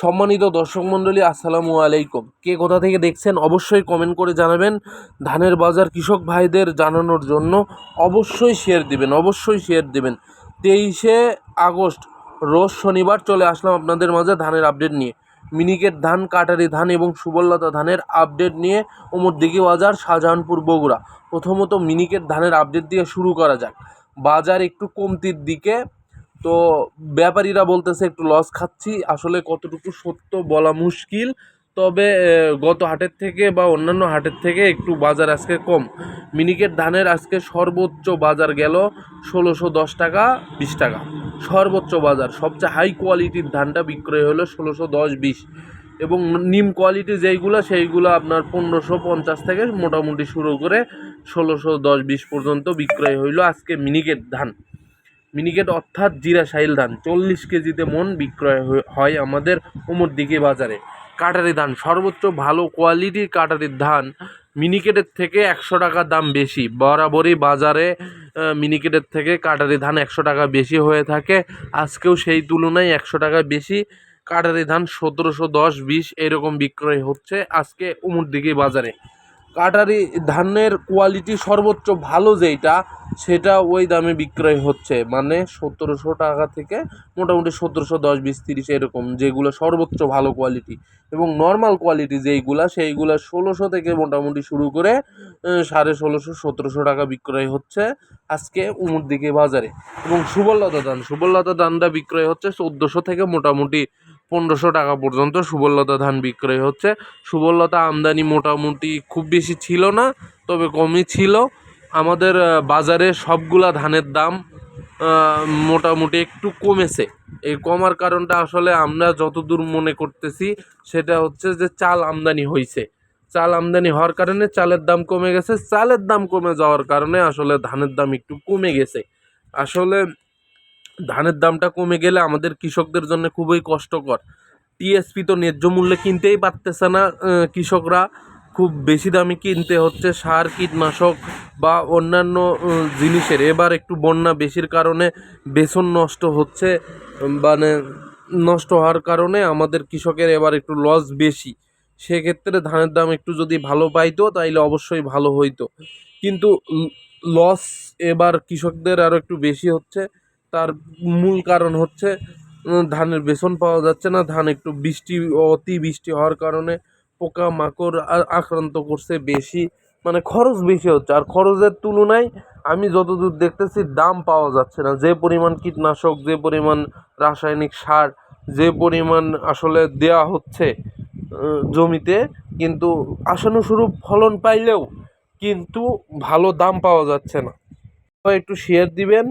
সম্মানিত দর্শক মণ্ডলী, আসসালামু আলাইকুম। কে কোথা থেকে দেখছেন অবশ্যই কমেন্ট করে জানাবেন। ধানের বাজার কৃষক ভাইদের জানানোর জন্য অবশ্যই শেয়ার দিবেন, অবশ্যই শেয়ার দিবেন। তেইশে আগস্ট, রোজ শনিবার চলে আসলাম আপনাদের মাঝে ধানের আপডেট নিয়ে। মিনিকেট ধান, কাটারি ধান এবং সুবললতা ধানের আপডেট নিয়ে ওমরদিঘি বাজার, শাহজাহানপুর, বগুড়া। প্রথমত মিনিকেট ধানের আপডেট দিয়ে শুরু করা যাক। বাজার একটু কমতির দিকে তো ব্যাপারীরা বলতেছে, একটু লস খাচ্ছি। আসলে কতটুকু সত্য বলা মুশকিল। তবে গত হাটের থেকে বা অন্যান্য হাটের থেকে একটু বাজার আজকে কম। মিনিকেট ধানের আজকে সর্বোচ্চ বাজার গেল ষোলোশো দশ টাকা, বিশ টাকা। সর্বোচ্চ বাজার। সবচেয়ে হাই কোয়ালিটির ধানটা বিক্রয় হলো ষোলোশো দশ, বিশ। এবং নিম কোয়ালিটি যেইগুলো, সেইগুলো আপনার পনেরোশো পঞ্চাশ থেকে মোটামুটি শুরু করে ষোলোশো দশ, বিশ পর্যন্ত বিক্রয় হইল আজকে মিনিকেট ধান। মিনিকেট অর্থাৎ জিরা সাইল ধান। চল্লিশ কেজিতে মন বিক্রয় হয় আমাদের দিকে বাজারে। কাটারি ধান, সর্বোচ্চ ভালো কোয়ালিটির কাটারির ধান মিনিকেটের থেকে একশো টাকা দাম বেশি। বরাবরই বাজারে মিনিকেটের থেকে কাটারি ধান একশো টাকা বেশি হয়ে থাকে। আজকেও সেই তুলনায় একশো টাকা বেশি। কাটারি ধান সতেরোশো দশ বিশ এরকম বিক্রয় হচ্ছে আজকে দিকে বাজারে। কাটারি ধানের কোয়ালিটি সর্বোচ্চ ভালো যেইটা সেটা ওই দামে বিক্রয় হচ্ছে। মানে সতেরোশো টাকা থেকে মোটামুটি সতেরোশো দশ বিশ তিরিশ এরকম, যেগুলো সর্বোচ্চ ভালো কোয়ালিটি এবং নর্মাল কোয়ালিটি যেইগুলা, সেইগুলো ষোলোশো থেকে মোটামুটি শুরু করে সাড়ে ষোলোশো, সতেরোশো টাকা বিক্রয় হচ্ছে আজকে উমুর দিকে বাজারে। এবং সুবললতা ধান সুবললতা ধানটা বিক্রয় হচ্ছে চোদ্দোশো থেকে মোটামুটি পনেরোশো টাকা পর্যন্ত সুবললতা ধান বিক্রয় হচ্ছে। সুবললতা আমদানি মোটামুটি খুব বেশি ছিল না, তবে কমই ছিল। আমাদের বাজারে সবগুলা ধানের দাম মোটামুটি একটু কমেছে। এই কমার কারণটা আসলে আমরা যতদূর মনে করতেছি, সেটা হচ্ছে যে চাল আমদানি হয়েছে চাল আমদানি হওয়ার কারণে চালের দাম কমে গেছে। চালের দাম কমে যাওয়ার কারণে আসলে ধানের দাম একটু কমে গেছে। আসলে ধানের দামটা কমে গেলে আমাদের কৃষকদের জন্য খুবই কষ্টকর। টিএসপি তো ন্যায্য মূল্যে কিনতেই পারতেছে না কৃষকরা। খুব বেশি দামে কিনতে হচ্ছে সার, কীটনাশক বা অন্যান্য জিনিসের। এবার একটু বন্যা বেশির কারণে বেসন নষ্ট হচ্ছে মানে নষ্ট হওয়ার কারণে আমাদের কৃষকের এবার একটু লস বেশি। সেক্ষেত্রে ধানের দাম একটু যদি ভালো পাইতো, তাইলে অবশ্যই ভালো হইতো। কিন্তু লস এবার কৃষকদের আরও একটু বেশি হচ্ছে। তার মূল কারণ হচ্ছে ধানের বেসন পাওয়া যাচ্ছে না। ধান একটু বৃষ্টি, অতি বৃষ্টি হওয়ার কারণে পোকা মাকড় আক্রান্ত করছে বেশি মানে খরচ বেশি হচ্ছে। আর খরচের তুলনায় আমি যতদূর দেখতেছি দাম পাওয়া যাচ্ছে না। যে পরিমাণ কীটনাশক, যে পরিমাণ রাসায়নিক সার, যে পরিমাণ আসলে দেয়া হচ্ছে জমিতে, কিন্তু আশানুস্বরূপ ফলন পাইলেও কিন্তু ভালো দাম পাওয়া যাচ্ছে না। একটু শেয়ার দিবেন।